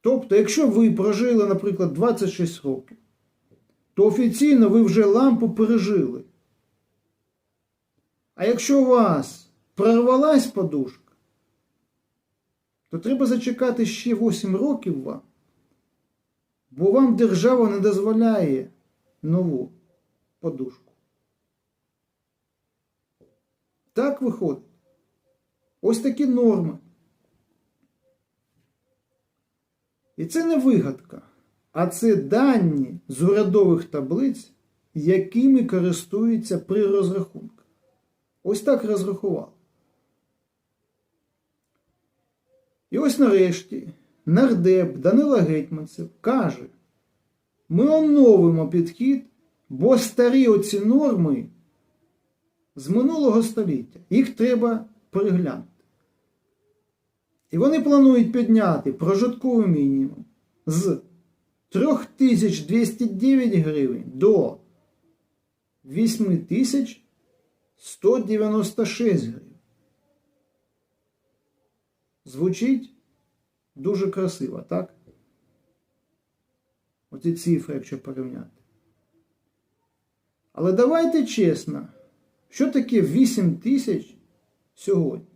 Тобто, якщо ви прожили, наприклад, 26 років, то офіційно ви вже лампу пережили. А якщо у вас прорвалась подушка, то треба зачекати ще 8 років вам, бо вам держава не дозволяє нову подушку. Так виходить. Ось такі норми. І це не вигадка, а це дані з урядових таблиць, якими користуються при розрахунках. Ось так розрахували. І ось нарешті нардеп Данила Гетьманцев каже: ми оновимо підхід, бо старі оці норми з минулого століття. Їх треба переглянути. І вони планують підняти прожитковий мінімум з 3209 гривень до 8196 гривень. Звучить дуже красиво, так? Оці цифри, якщо порівняти. Але давайте чесно, що таке 8 тисяч сьогодні?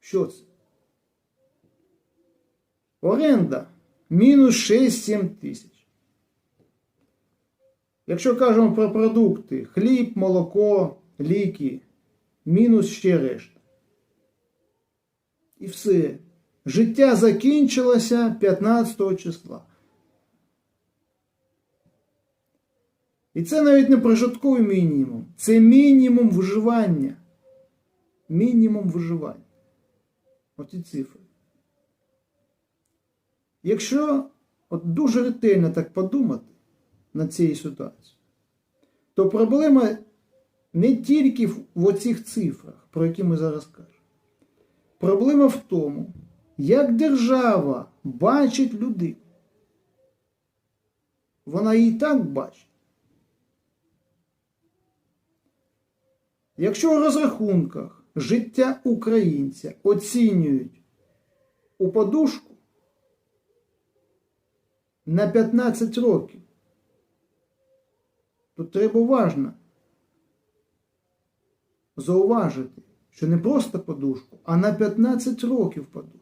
Що це? Оренда мінус 6-7 тисяч. Якщо кажемо про продукти, хліб, молоко, ліки, мінус ще решта. І все. Життя закінчилося 15 числа. І це навіть не прожитковий мінімум, це мінімум виживання. Мінімум виживання. Оті цифри. Якщо от дуже ретельно так подумати над цією ситуацією, то проблема не тільки в, в оцих цифрах, про які ми зараз кажемо. Проблема в тому, як держава бачить людину. Вона її так бачить. Якщо у розрахунках життя українця оцінюють у подушку на 15 років, то треба уважно зауважити, що не просто подушку, а на 15 років подушку.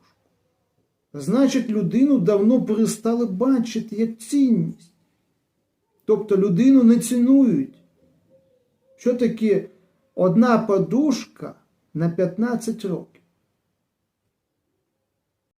Значить, людину давно перестали бачити як цінність. Тобто людину не цінують. Що таке одна подушка на 15 років?